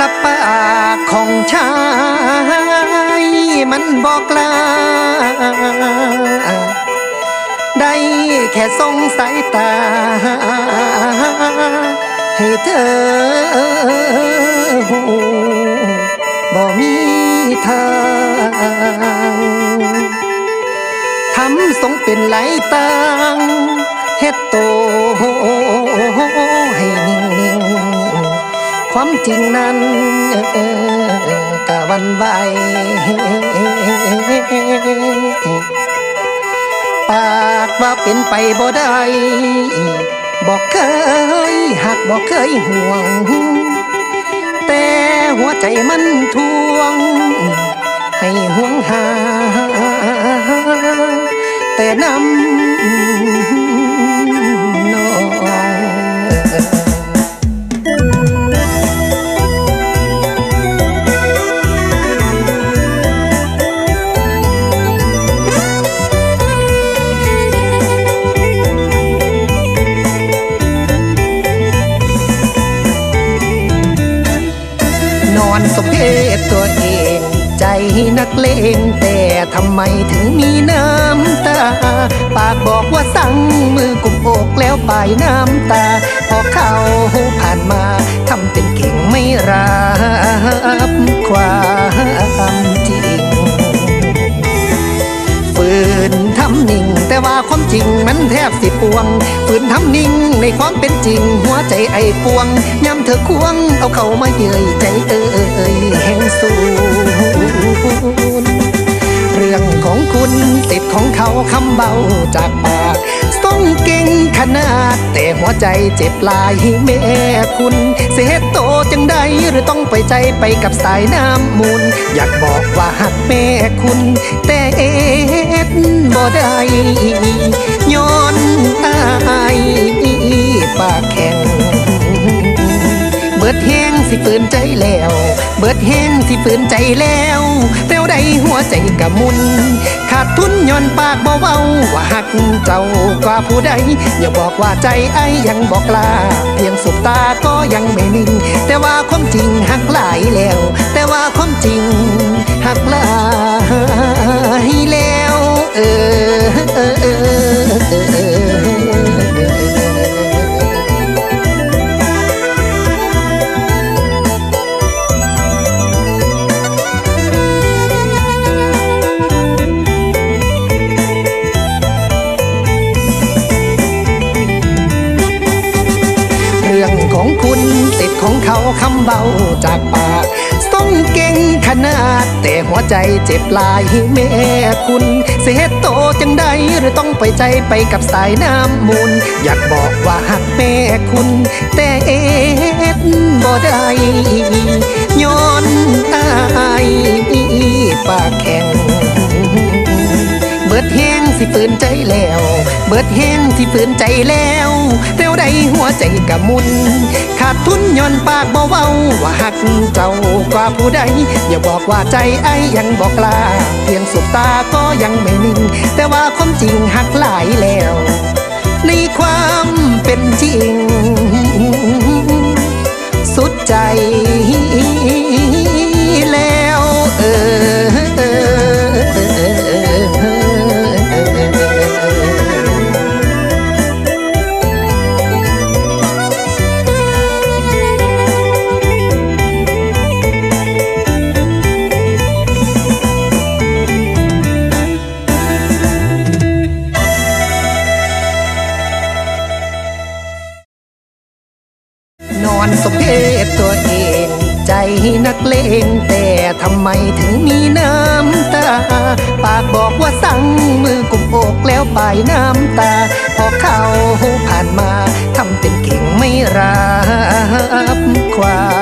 ลับตาของชายมันบอกลา ได้แค่ส่งสายตา ให้เธอหูบ่มีทางทำสงเป็นไหลตังเฮ็ดโต ความจริงนั้นกะวันไหวปากว่าเป็นไปบ่ได้บอกเคยหักบอกเคยห่วง แต่หัวใจมันทวง ให้ห่วงหา แต่น้ำ อนสมเพศตัวเอง ใจนักเลงแต่ทำไมถึงมีน้ำตา ปากบอกว่าสั่งมือกุมอกแล้วปลายน้ำตา พอเขาผ่านมาทำเป็นเก่งไม่รับความ แต่ว่าความจริงมันแทบสิปวงฝืนทำนิ่งในความเป็นจริง หัวใจไอ้ปวงย้ำเธอควง เอาเขามาเยื่อยใจเออแห่งสูน รื่องของคุณติดของเขาคำเบาจากปากต้องเก่งขนาด แต่หัวใจเจ็บลายแม่คุณ เสียโตจังได้หรือต้องไปใจไปกับสายน้ำมูล อยากบอกว่าหักแม่คุณ แต่เอ็ดบ่ได้ แล้วเร็วใดหัวใจกะมุน ขาดทุนย้อนปากบ่เว้าว่าหักเจ้ากว่าผู้ใด อย่าบอกว่าใจไอ้ยังบอกลา เพียงสุบตาก็ยังไม่นิ่ง แต่ว่าความจริงหักหลายแล้ว แต่ว่าความจริงหักหลายแล้วเออ รื่องของคุณติดของเขาคำเบาจากปากส่งเก่งขนาด แต่หัวใจเจ็บลายแม่คุณ เสียโตจังใดหรือต้องไปใจไปกับสายน้ำมูล อยากบอกว่าหักแม่คุณ แต่เอ็ดบ่ได้ย้อนอายปากแข็ง ฝืนใจแล้ว เบิดแห้งสิฝืนใจแล้วเร็วใดหัวใจกะมุน ขาดทุนย้อนปากบ่เว้าว่าหักเจ้ากว่าผู้ใดอย่าบอกว่าใจไอ้ยังบอกลา เพียงสุบตาก็ยังไม่นิ่ง แต่ว่าความจริงหักหลายแล้ว ในความเป็นจริง สุดใจ ทำไมถึงมีน้ำตา ปากบอกว่าสั่งมือกุมอกแล้วปลายน้ำตา พอเขาผ่านมาทำเป็นเก่งไม่รับความ